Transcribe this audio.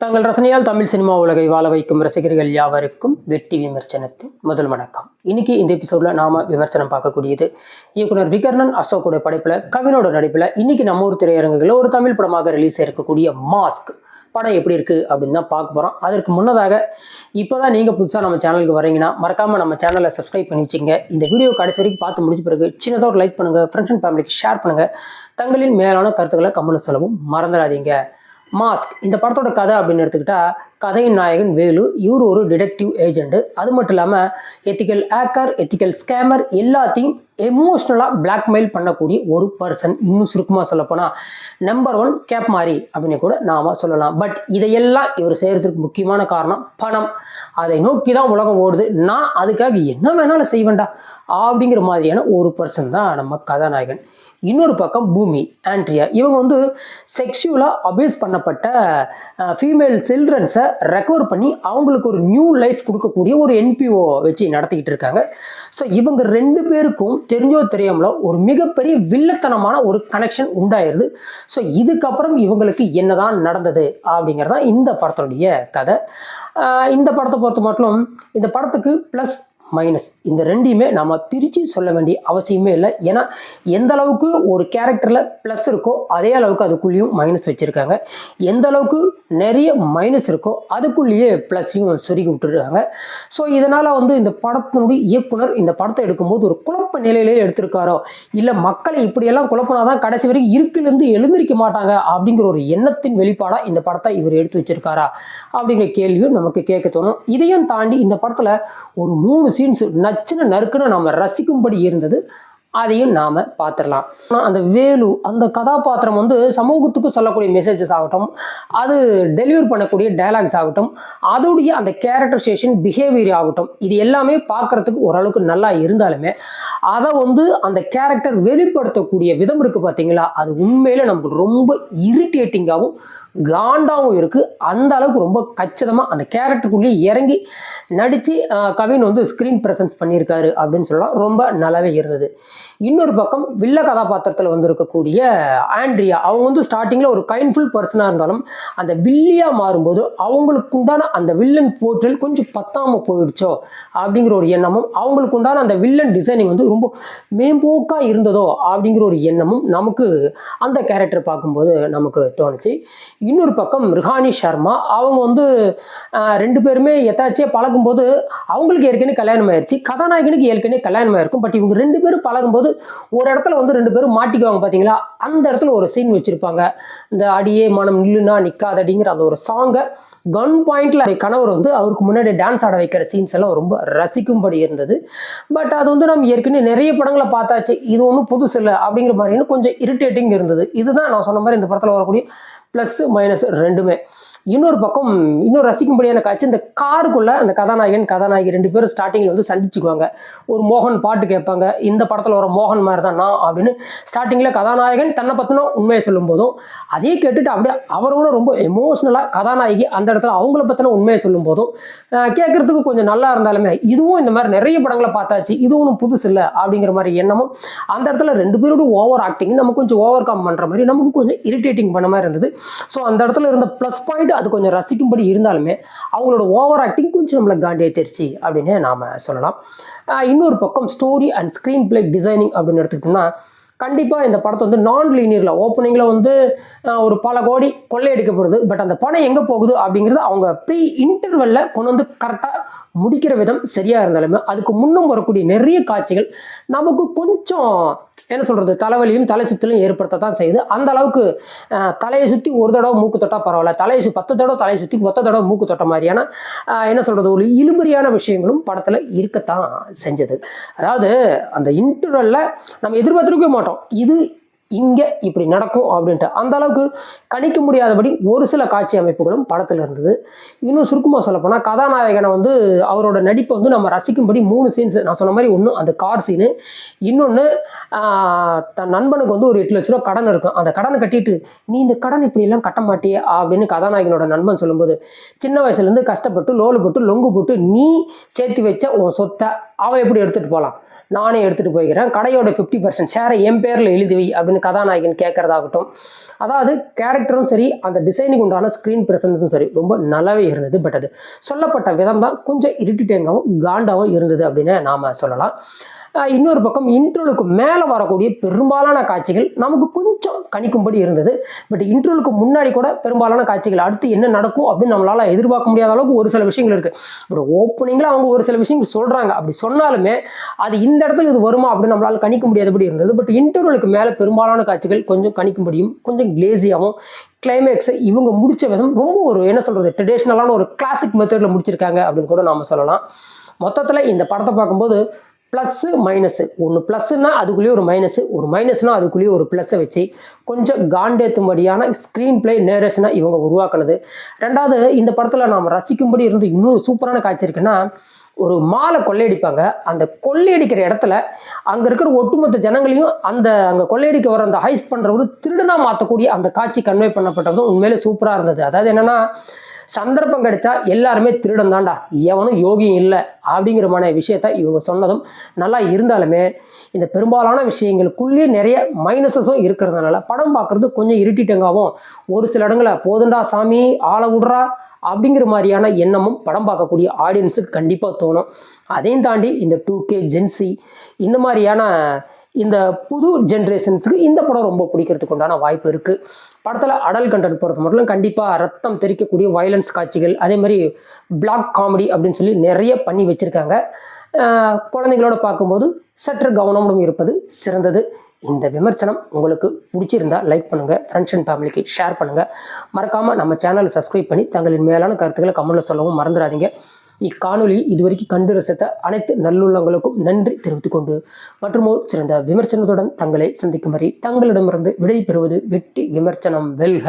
தங்கள் ரசனையால் தமிழ் சினிமா உலகை வாழ வைக்கும் ரசிகர்கள் யாவருக்கும் வெற்றி விமர்சனத்தின் முதல் வணக்கம். இன்னைக்கு இந்த எபிசோட்ல நாம விமர்சனம் பார்க்கக்கூடியது இயக்குனர் விகர்ணன் அசோக்குடைய படைப்புல கவினோட நடிப்புல இன்னைக்கு நம்ம ஊர் திரையரங்குகளில் ஒரு தமிழ் படமாக ரிலீஸ் இருக்கக்கூடிய மாஸ்க் படம் எப்படி இருக்குது அப்படின்னு தான் பார்க்க போகிறோம் அதற்கு முன்னதாக இப்போ தான் நீங்கள் புதுசாக நம்ம சேனலுக்கு வரீங்கன்னா மறக்காமல் நம்ம சேனலை சப்ஸ்கிரைப் பண்ணி வச்சுங்க இந்த வீடியோ கடைசி வரைக்கும் பார்த்து முடிச்ச பிறகு சின்னதாக ஒரு லைக் பண்ணுங்கள் ஃப்ரெண்ட்ஸ் அண்ட் ஃபேமிலிக்கு ஷேர் பண்ணுங்கள் தங்களின் மேலான கருத்துக்களை கமெண்ட் சொல்லவும் மறந்துடாதீங்க. மாஸ்க். இந்த படத்தோட கதை அப்படின்னு எடுத்துக்கிட்டா கதையின் நாயகன் வேலு இவர் ஒரு டிடெக்டிவ் ஏஜெண்ட்டு அது மட்டும் இல்லாமல் எத்திக்கல் ஆக்கர் எத்திக்கல் ஸ்கேமர் எல்லாத்தையும் எமோஷ்னலாக பிளாக்மெயில் பண்ணக்கூடிய ஒரு பர்சன் இன்னும் சுருக்கமாக சொல்லப்போனால் நம்பர் ஒன் கேப் மாதிரி அப்படின்னு கூட நாம சொல்லலாம். பட் இதையெல்லாம் இவர் செய்கிறதுக்கு முக்கியமான காரணம் பணம். அதை நோக்கி தான் உலகம் ஓடுது. நான் அதுக்காக என்ன வேணாலும் செய்வேண்டா அப்படிங்கிற மாதிரியான ஒரு பர்சன் தான் நம்ம கதாநாயகன். இன்னொரு பக்கம் பூமி ஆண்ட்ரியா. இவங்க வந்து செக்ஷுவலாக அபியூஸ் பண்ணப்பட்ட ஃபீமேல் சில்ட்ரன்ஸை ரெக்கவர் பண்ணி அவங்களுக்கு ஒரு நியூ லைஃப் கொடுக்கக்கூடிய ஒரு என்பிஓ வச்சு நடத்திக்கிட்டு இருக்காங்க. ஸோ இவங்க ரெண்டு பேருக்கும் தெரிஞ்சோ தெரியாமலோ ஒரு மிகப்பெரிய வில்லத்தனமான ஒரு கனெக்ஷன் உண்டாயிருது. ஸோ இதுக்கப்புறம் இவங்களுக்கு என்னதான் நடந்தது அப்படிங்கிறது தான் இந்த படத்துடைய கதை. இந்த படத்தை பொறுத்த மட்டும் இந்த படத்துக்கு ப்ளஸ் மைனஸ் இந்த ரெண்டையுமே நம்ம பிரித்து சொல்ல வேண்டிய அவசியமே இல்லை. ஏன்னா எந்த அளவுக்கு ஒரு கேரக்டரில் ப்ளஸ் இருக்கோ அதே அளவுக்கு அதுக்குள்ளேயும் மைனஸ் வச்சுருக்காங்க. எந்த அளவுக்கு நிறைய மைனஸ் இருக்கோ அதுக்குள்ளேயே ப்ளஸ்ஸையும் சொருகி விட்டுருக்காங்க ஸோ இதனால் வந்து இந்த படத்தினுடைய இயக்குனர் இந்த படத்தை எடுக்கும்போது ஒரு குழப்ப நிலையிலே எடுத்திருக்காரோ இல்லை மக்களை இப்படியெல்லாம் குழப்பினாதான் கடைசி வரைக்கும் இருக்கிலிருந்து எழுந்திருக்க மாட்டாங்க அப்படிங்கிற ஒரு எண்ணத்தின் வெளிப்பாடாக இந்த படத்தை இவர் எடுத்து வச்சிருக்காரா அப்படிங்கிற கேள்வியும் நமக்கு கேட்க தோணும். இதையும் தாண்டி இந்த படத்தில் ஒரு மூணு சீன்ஸ் நச்சுன்னு நறுக்குன்னு நம்ம ரசிக்கும்படி இருந்தது அதையும் நாம் பார்த்துடலாம். ஆனால் அந்த வேலு அந்த கதாபாத்திரம் வந்து சமூகத்துக்கு சொல்லக்கூடிய மெசேஜஸ் ஆகட்டும் அது டெலிவர் பண்ணக்கூடிய டைலாக்ஸ் ஆகட்டும் அதோடைய அந்த கேரக்டரைசேஷன் பிஹேவியர் ஆகட்டும் இது எல்லாமே பார்க்குறதுக்கு ஓரளவுக்கு நல்லா இருந்தாலுமே அதை வந்து அந்த கேரக்டர் வெளிப்படுத்தக்கூடிய விதம் இருக்குது பார்த்தீங்களா அது உண்மையில் நமக்கு ரொம்ப இரிட்டேட்டிங்காகவும் காண்டாவும் இருக்குது அந்த அளவுக்கு ரொம்ப கச்சிதமாக அந்த கேரக்டருக்குள்ளேயே இறங்கி நடித்து கவின் வந்து ஸ்க்ரீன் ப்ரெசன்ஸ் பண்ணியிருக்காரு அப்படின்னு சொல்லலாம். ரொம்ப நல்லாவே இருந்தது. இன்னொரு பக்கம் வில்ல கதாபாத்திரத்தில் வந்திருக்கக்கூடிய ஆண்ட்ரியா. அவங்க வந்து ஸ்டார்டிங்கில் ஒரு கைண்ட்ஃபுல் பர்சனாக இருந்தாலும் அந்த வில்லியாக மாறும்போது அவங்களுக்கு உண்டான அந்த வில்லன் போர்ட்டல் கொஞ்சம் பத்தாமல் போயிடுச்சோ அப்படிங்கிற ஒரு எண்ணமும் அவங்களுக்கு உண்டான அந்த வில்லன் டிசைனிங் வந்து ரொம்ப மேம்போக்காக இருந்ததோ அப்படிங்கிற ஒரு எண்ணமும் நமக்கு அந்த கேரக்டர் பார்க்கும்போது நமக்கு தோணுச்சு. இன்னொரு பக்கம் ரிஹானி சர்மா அவங்க வந்து ரெண்டு பேருமே எத்தாச்சியே பழகும்போது அவங்களுக்கு ஏற்கனவே கல்யாணம் ஆயிடுச்சு கதாநாயகனுக்கு ஏற்கனவே கல்யாணம் ஆயிருக்கும் பட் இவங்க ரெண்டு பேரும் பழகும்போது ஒரு இடத்துல வந்து ரெண்டு பேரும் மாட்டிக்குவாங்க பார்த்தீங்களா அந்த இடத்துல ஒரு சீன் வச்சுருப்பாங்க. இந்த அடியே மனம் நில்லுனா நிற்காதடிங்கிற அந்த ஒரு சாங்கை கன் பாயிண்ட்ல கணவர் வந்து அவருக்கு முன்னாடி டான்ஸ் ஆட வைக்கிற சீன்ஸ் எல்லாம் ரொம்ப ரசிக்கும்படி இருந்தது. பட் அது வந்து நம்ம ஏற்கனவே நிறைய படங்களை பார்த்தாச்சு. இது ஒன்றும் புதுசு இல்லை அப்படிங்கிற மாதிரி இன்னும் கொஞ்சம் இரிட்டேட்டிங் இருந்தது. இதுதான் நான் சொன்ன மாதிரி இந்த படத்தில் வரக்கூடிய ப்ளஸ் மைனஸ் ரெண்டுமே. இன்னொரு பக்கம் இன்னொரு ரசிக்கும்படியான காட்சி இந்த காருக்குள்ள அந்த கதாநாயகன் கதாநாயகி ரெண்டு பேரும் ஸ்டார்டிங்கில் வந்து சந்திச்சுக்குவாங்க. ஒரு மோகன் பாட்டு கேட்பாங்க இந்த படத்தில் வர மோகன் மாதிரி தான் நான் அப்படின்னு ஸ்டார்டிங்கில் கதாநாயகன் தன்னை பற்றின உண்மையை சொல்லும் போதும் அதே கேட்டுட்டு அப்படியே அவரோட ரொம்ப எமோஷ்னலாக கதாநாயகி அந்த இடத்துல அவங்கள பற்றின உண்மையை சொல்லும் போதும் கேட்குறதுக்கு கொஞ்சம் நல்லா இருந்தாலுமே இதுவும் இந்த மாதிரி நிறைய படங்களை பார்த்தாச்சு இது ஒன்றும் புதுசு இல்லை அப்படிங்கிற மாதிரி எண்ணமும் அந்த இடத்துல ரெண்டு பேரோட ஓவர் ஆக்டிங் நம்ம கொஞ்சம் ஓவர் கம் பண்ணுற மாதிரி நமக்கு கொஞ்சம் இரிட்டேட்டிங் பண்ண மாதிரி இருந்தது. ஸோ அந்த இடத்துல இருந்த ப்ளஸ் பாயிண்ட் அது கொஞ்சம் ரசிக்கும்படி இருந்தாலுமே அவங்களோட ஓவர் ஆக்டிங் கொஞ்சம் நம்மளை காண்டியே தெரிச்சு அப்படின்னு நாம் சொல்லலாம். இன்னொரு பக்கம் story and screenplay designing அப்படின்னு எடுத்துக்கிட்டோம்னா கண்டிப்பாக இந்த படத்தை வந்து நான் லீனியரில் ஓப்பனிங்கில் வந்து ஒரு பல கோடி கொள்ளையடிக்கப்படுது. பட் அந்த படம் எங்கே போகுது அப்படிங்கிறது அவங்க ப்ரீ இன்டர்வெல்ல கொண்டு வந்து கரெக்டாக முடிக்கிற விதம் சரியாக இருந்தாலுமே அதுக்கு முன்னும் வரக்கூடிய நிறைய காட்சிகள் நமக்கு கொஞ்சம் என்ன சொல்கிறது தலைவலியும் தலை சுற்றிலும் ஏற்படுத்த தான் செய்யுது. அந்த அளவுக்கு தலையை சுற்றி ஒரு தடவை மூக்கு தொட்டா பரவாயில்ல. தலையை சு பத்து தடவை தலையை சுற்றி ஒத்த தடவை மூக்கு தொட்ட மாதிரியான என்ன சொல்கிறது ஒரு இழுபறியான விஷயங்களும் படத்தில் இருக்கத்தான் செஞ்சது. அதாவது அந்த இன்டர்வலில் நம்ம எதிர்பார்த்துருக்கவே மாட்டோம். இது இங்கே இப்படி நடக்கும் அப்படின்ட்டு. அந்த அளவுக்கு கணிக்க முடியாதபடி ஒரு சில காட்சி அமைப்புகளும் படத்தில் இருந்தது. இன்னும் சுருக்கமாக சொல்லப்போனால் கதாநாயகனை வந்து அவரோட நடிப்பை வந்து நம்ம ரசிக்கும்படி மூணு சீன்ஸ் நான் சொன்ன மாதிரி ஒன்று அந்த கார் சீனு இன்னொன்று தன் நண்பனுக்கு வந்து ஒரு எட்டு லட்ச ரூபா கடன் இருக்கும். அந்த கடனை கட்டிட்டு நீ இந்த கடன் இப்படியெல்லாம் கட்ட மாட்டியே? அப்படின்னு கதாநாயகனோட நண்பன் சொல்லும்போது சின்ன வயசுலேருந்து கஷ்டப்பட்டு லோலு போட்டு லொங்கு போட்டு நீ சேர்த்து வச்ச உன் சொத்தை அவன் எப்படி எடுத்துகிட்டு போகலாம் நானே எடுத்துகிட்டு போய்க்கிறேன். கடையோட ஃபிஃப்டி பர்சன்ட் ஷேரை என் பேரில் எழுதி வை அப்படின்னு கதாநாயகன் கேட்குறதாகட்டும். அதாவது கேரக்டரும் சரி அந்த டிசைனுக்கு உண்டான ஸ்க்ரீன் ப்ரெசன்ஸும் சரி ரொம்ப நல்லாவே இருந்தது. பட் அது சொல்லப்பட்ட விதம் தான் கொஞ்சம் இரிட்டிட்டேங்காவும் காண்டாகவும் இருந்தது அப்படின்னு நாம் சொல்லலாம். இன்னொரு பக்கம் இன்ட்ரோலுக்கு மேலே வரக்கூடிய பெரும்பாலான காட்சிகள் நமக்கு கொஞ்சம் கணிக்கும்படி இருந்தது. பட் இன்ட்ரோலுக்கு முன்னாடி கூட பெரும்பாலான காட்சிகள் அடுத்து என்ன நடக்கும் அப்படின்னு நம்மளால் எதிர்பார்க்க முடியாத அளவுக்கு ஒரு சில விஷயங்கள் இருக்குது ஒரு ஓப்பனிங்கில் அவங்க ஒரு சில விஷயங்கள் சொல்கிறாங்க அப்படி சொன்னாலுமே அது இந்த இடத்துல இது வருமா அப்படின்னு நம்மளால் கணிக்க முடியாதபடி இருந்தது. பட் இன்டர்வலுக்கு மேலே பெரும்பாலான காட்சிகள் கொஞ்சம் கணிக்கும்படியும் கொஞ்சம் கிளேசியாகவும் கிளைமேக்ஸ் இவங்க முடித்த விதம் ரொம்ப ஒரு என்ன சொல்கிறது ட்ரெடிஷ்னலான ஒரு கிளாசிக் மெத்தடில் முடிச்சிருக்காங்க அப்படின்னு கூட நாம் சொல்லலாம். மொத்தத்தில் இந்த படத்தை பார்க்கும்போது ப்ளஸ்ஸு மைனஸு ஒன்று ப்ளஸ்ஸுனால் அதுக்குள்ளேயே ஒரு மைனஸு ஒரு மைனஸ்னால் அதுக்குள்ளேயே ஒரு ப்ளஸ்ஸை வச்சு கொஞ்சம் காண்டேத்தும்படியான ஸ்க்ரீன் பிளே நேரேஷனை இவங்க உருவாக்குனது. ரெண்டாவது இந்த படத்தில் நாம் ரசிக்கும்படி இருந்து இன்னொரு சூப்பரான காட்சி இருக்குன்னா ஒரு மாலை கொள்ளையடிப்பாங்க. அந்த கொள்ளையடிக்கிற இடத்துல அங்கே இருக்கிற ஒட்டுமொத்த ஜனங்களையும் அந்த அங்கே கொள்ளையடிக்க வர அந்த ஹைஸ் பண்ணுறவரு திருடனாக மாற்றக்கூடிய அந்த காட்சி கன்வே பண்ணப்பட்டதும் உண்மையிலே சூப்பராக இருந்தது. அதாவது என்னென்னா சந்தர்ப்பம் கிடைச்சா எல்லாருமே திருடம் தாண்டா எவனும் யோகியும் இல்லை அப்படிங்கிறமான விஷயத்த இவங்க சொன்னதும் நல்லா இருந்தாலுமே இந்த பெரும்பாலான விஷயங்களுக்குள்ளேயே நிறைய மைனஸஸும் இருக்கிறதுனால படம் பார்க்குறது கொஞ்சம் இருட்டிட்டங்காவும் ஒரு சில இடங்களில் போதுண்டா சாமி ஆளை விட்றா அப்படிங்கிற மாதிரியான எண்ணமும் படம் பார்க்கக்கூடிய ஆடியன்ஸுக்கு கண்டிப்பாக தோணும். அதையும் தாண்டி இந்த டூ கே ஜென்சி இந்த மாதிரியான இந்த புது ஜென்ரேஷன்ஸுக்கு இந்த படம் ரொம்ப பிடிக்கிறதுக்கு உண்டான வாய்ப்பு இருக்குது படத்தில் அடல் கண்டென்ட் பொறுத்த மட்டும் கண்டிப்பாக ரத்தம் தெரிக்கக்கூடிய வயலன்ஸ் காட்சிகள் அதே மாதிரி பிளாக் காமெடி அப்படின்னு சொல்லி நிறைய பண்ணி வச்சுருக்காங்க. குழந்தைங்களோட பார்க்கும்போது சற்று கவனமுடன் இருப்பது சிறந்தது. இந்த விமர்சனம் உங்களுக்கு பிடிச்சிருந்தா லைக் பண்ணுங்கள் ஃப்ரெண்ட்ஸ் அண்ட் ஃபேமிலிக்கு ஷேர் பண்ணுங்கள் மறக்காமல் நம்ம சேனலை சப்ஸ்கிரைப் பண்ணி தங்களின் மேலான கருத்துக்களை கமெண்ட்டில் சொல்லவும் மறந்துடாதீங்க. இக்காணொலி இதுவரைக்கும் கண்டு ரசித்த அனைத்து நல்லுள்ளங்களுக்கும் நன்றி தெரிவித்துக் கொண்டு மற்றும் ஒரு சிறந்த விமர்சனத்துடன் தங்களை சந்திக்கும் வரை தங்களிடமிருந்து விடை பெறுவது வெற்றி விமர்சனம் வெல்க.